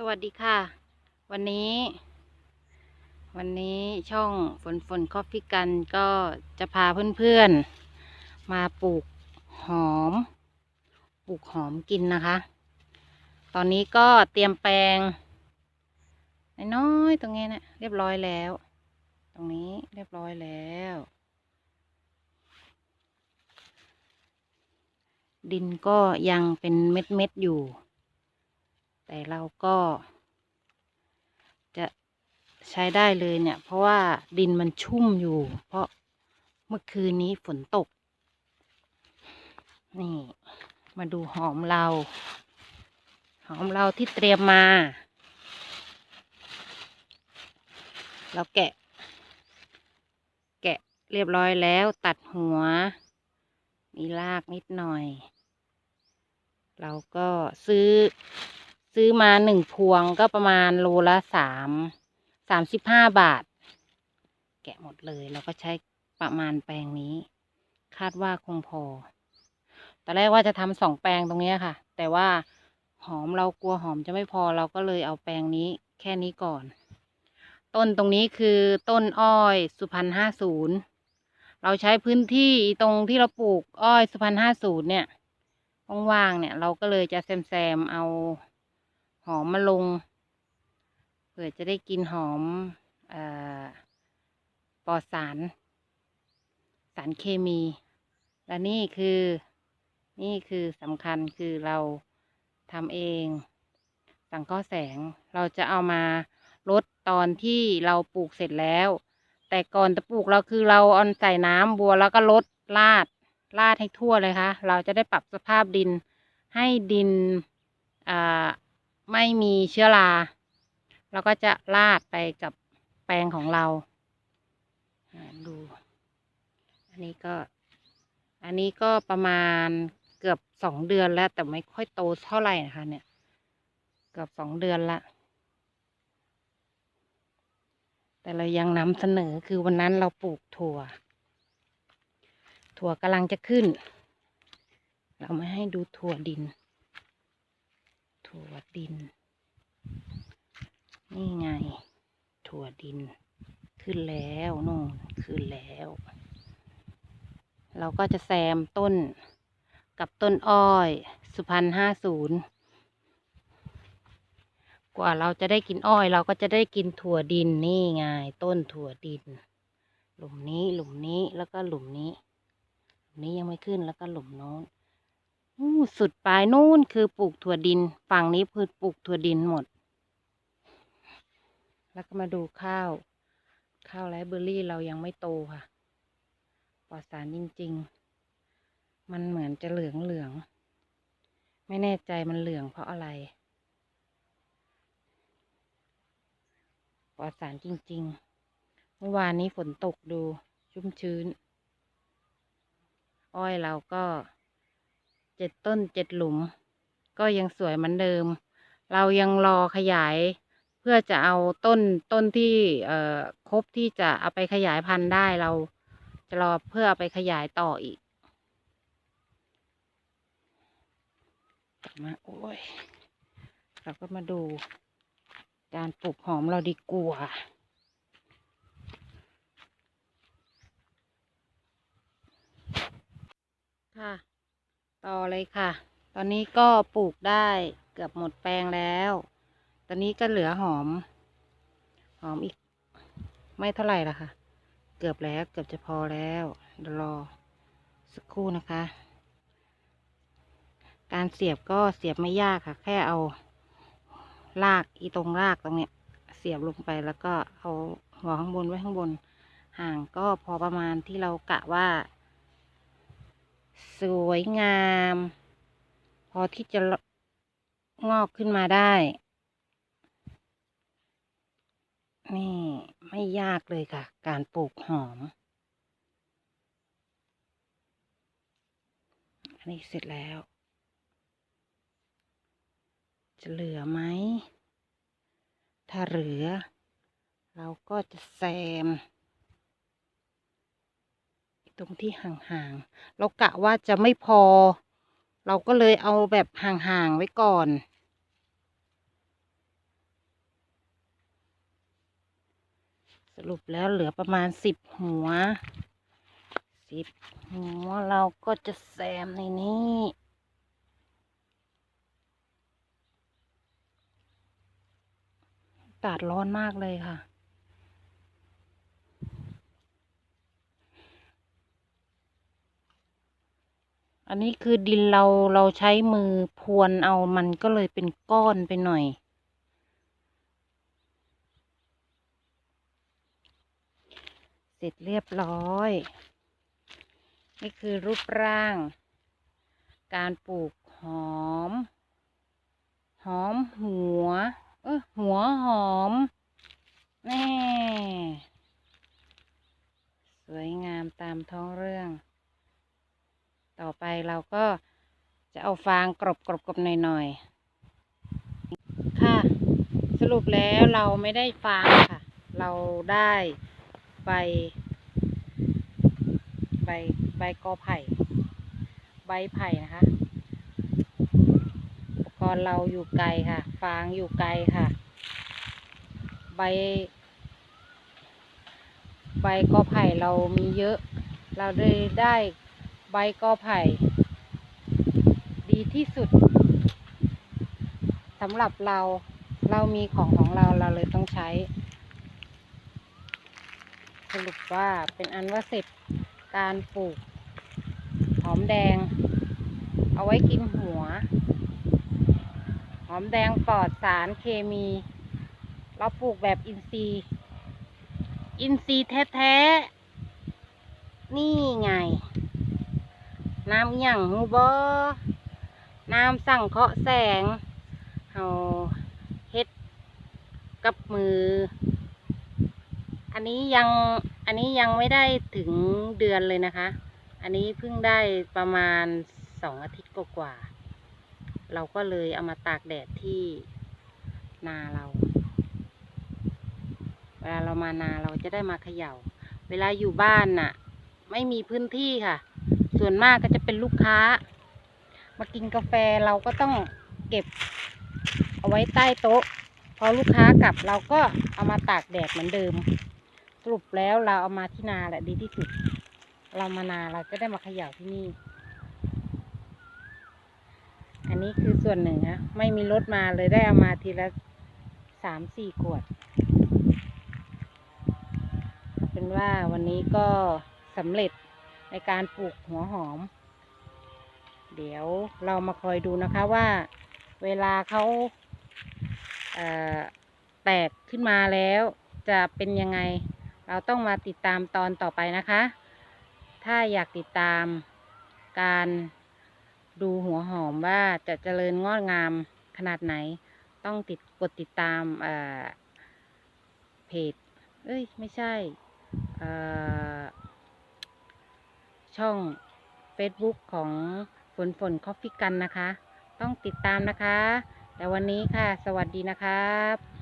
สวัสดีค่ะ วันนี้ วันนี้ช่องฝนฝนคอฟฟี่กันก็จะพาเพื่อนๆ มาปลูกหอม ปลูกหอมกินนะคะ ตอนนี้ก็เตรียมแปลงน้อยๆตรงนี้นะเรียบร้อยแล้ว ตรงนี้เรียบร้อยแล้ว ดินก็ยังเป็นเม็ดๆอยู่ แต่เราก็ จะใช้ได้เลยเนี่ย เพราะว่าดินมันชุ่มอยู่ เพราะเมื่อคืนนี้ฝนตก นี่ มาดูหอมเรา หอมเราที่เตรียมมา เราแกะ แกะเรียบร้อยแล้วตัดหัว มีรากนิดหน่อย เราก็ซื้อ ซื้อมาหนึ่งพวงก็ประมาณโลละสามสามสิบห้าบาท แกะหมดเลยเราก็ใช้ประมาณแปลงนี้ คาดว่าคงพอตอนแรกว่าจะทำสองแปลงตรงนี้ค่ะ แต่ว่าหอมเรากลัวหอมจะไม่พอเราก็เลยเอาแปลงนี้แค่นี้ก่อน ต้นตรงนี้คือต้นอ้อยสุพรรณห้าศูนย์เราใช้พื้นที่ตรงที่เราปลูกอ้อยสุพรรณห้าศูนย์เนี่ยว่างๆเนี่ยเราก็เลยจะแซมๆเอา หอมมาลงเผื่อจะได้กินหอมอปลอดสาร สารเคมี และนี่คือนี่คือสำคัญคือเราทำเอง สังเคราะห์แสงเราจะเอามาลดตอนที่เราปลูกเสร็จแล้ว แต่ก่อนจะปลูกเราคือเราเอาใส่น้ำบัวแล้วก็ลดลาดลาดให้ทั่วเลยค่ะ เราจะได้ปรับสภาพดินให้ดินอ่า ไม่มีเชื้อราเราก็จะลาดไปกับแปลงของเราดู อันนี้ก็ อันนี้ก็ประมาณเกือบสองเดือนแล้ว แต่ไม่ค่อยโตเท่าไหร่นะคะ เนี่ย เกือบสองเดือนละแต่เรายังนำเสนอคือวันนั้นเราปลูกถั่ว ถั่วกำลังจะขึ้น เราไม่ให้ดูถั่วดิน ถั่วดิน นี่ไง ถั่วดิน ขึ้นแล้วนู่นขึ้นแล้ว เราก็จะแซมต้นกับต้นอ้อย สุพรรณห้าศูนย์กว่าเราจะได้กินอ้อย เราก็จะได้กินถั่วดินนี่ไง ต้นถั่วดิน หลุมนี้หลุมนี้แล้วก็หลุมนี้ หลุมนี้ยังไม่ขึ้นแล้วก็หลุมโน้น สุดปลายนู่นคือปลูกถั่วดิน ฝั่งนี้คือปลูกถั่วดินหมด แล้วก็มาดูข้าว ข้าวไรเบอร์รี่เรายังไม่โตค่ะ ปลอดสารจริง ๆ มันเหมือนจะเหลืองเหลืองๆไม่แน่ใจมันเหลืองเพราะอะไร ปลอดสารจริง ๆ เมื่อวานนี้ฝนตกดูชุ่มชื้น อ้อยเราก็ เจ็ดต้นเจ็ดหลุม ก็ยังสวยเหมือนเดิม เรายังรอขยาย เพื่อจะเอาต้นต้นที่เอ่อครบที่จะเอาไปขยายพันธุ์ได้เราจะรอเพื่อเอาไปขยายต่ออีกกลับมาโอ้ยเราก็มาดูการปลูกหอมเราดีกว่าค่ะ ต่อเลยค่ะ ตอนนี้ก็ปลูกได้เกือบหมดแปลงแล้ว ตอนนี้ก็เหลือหอม หอมอีก ไม่เท่าไหร่ละค่ะ เกือบแล้วเกือบจะพอแล้วเดี๋ยวรอสักครู่นะคะ การเสียบก็เสียบไม่ยากค่ะ แค่เอารากอีตรงรากตรงเนี้ย เสียบลงไปแล้วก็เอาหัวข้างบนไว้ข้างบน ห่างก็พอประมาณที่เรากะว่า สวยงาม พอที่จะงอกขึ้นมาได้ นี่ ไม่ยากเลยค่ะ การปลูกหอม อันนี้เสร็จแล้ว จะเหลือไหม ถ้าเหลือ เราก็จะแซม ตรงที่ห่างๆ เรากะว่าจะไม่พอ เราก็เลยเอาแบบห่างๆ ไว้ก่อน สรุปแล้วเหลือประมาณสิบหัวสิบหัวเราก็จะแซมในนี้อากาศร้อนมากเลยค่ะ อันนี้คือดินเราเราใช้มือพรวนเอามันก็เลยเป็นก้อนไปหน่อย เสร็จเรียบร้อย นี่คือรูปร่าง การปลูกหอม หอมหัว เออหัวหอมแน่สวยงามตามท้องเรื่อง ไปเราก็จะเอาฟางกรบกรบกรบหน่อยๆ ค่ะ สรุปแล้วเราไม่ได้ฟางค่ะ เราได้ใบ ใบใบกอไผ่ ใบไผ่นะคะอุปกรณ์เราอยู่ไกลค่ะ ฟางอยู่ไกลค่ะ ใบ ใบกอไผ่เรามีเยอะ เราเลยได้ ใบกอไผ่ ดีที่สุดสำหรับเราเรามีของของเราเราเลยต้องใช้ สรุปว่าเป็นอันว่าเสร็จการปลูก หอมแดง เอาไว้กินหัว หอมแดงปลอดสารเคมี เราปลูกแบบอินทรีย์ อินทรีย์แท้ ๆ นี่ไง น้ำหยั่งหูบอน้ำสั่งเคาะแสงเอาเฮ็ดกับมือ อันนี้ยังอันนี้ยังไม่ได้ถึงเดือนเลยนะคะ อันนี้เพิ่งได้ประมาณสองอาทิตย์กว่าเราก็เลยเอามาตากแดดที่นาเรา เวลาเรามานาเราจะได้มาเขย่า เวลาอยู่บ้านน่ะ ไม่มีพื้นที่ค่ะ ส่วนมากก็จะเป็นลูกค้า มากินกาแฟเราก็ต้องเก็บเอาไว้ใต้โต๊ะ พอลูกค้ากลับเราก็เอามาตากแดดเหมือนเดิม สรุปแล้วเราเอามาที่นาแหละดีที่สุด เรามานาเราจะได้มาเขย่าที่นี่ อันนี้คือส่วนหนึ่งนะไม่มีรถมาเลยได้เอามาทีละสามสี่ขวด เป็นว่าวันนี้ก็สำเร็จ ในการปลูกหัวหอม เดี๋ยวเรามาคอยดูนะคะว่าเวลาเขาเแตกขึ้นมาแล้วจะเป็นยังไง เราต้องมาติดตามตอนต่อไปนะคะ ถ้าอยากติดตามการดูหัวหอมว่าจะเจริญงอกงามขนาดไหน ต้องติดกดติดตามเเพจ เอ้ย ไม่ใช่ ช่อง Facebook ของฝนฝนคอฟฟี่กันนะคะ ต้องติดตามนะคะ แต่วันนี้ค่ะ สวัสดีนะครับ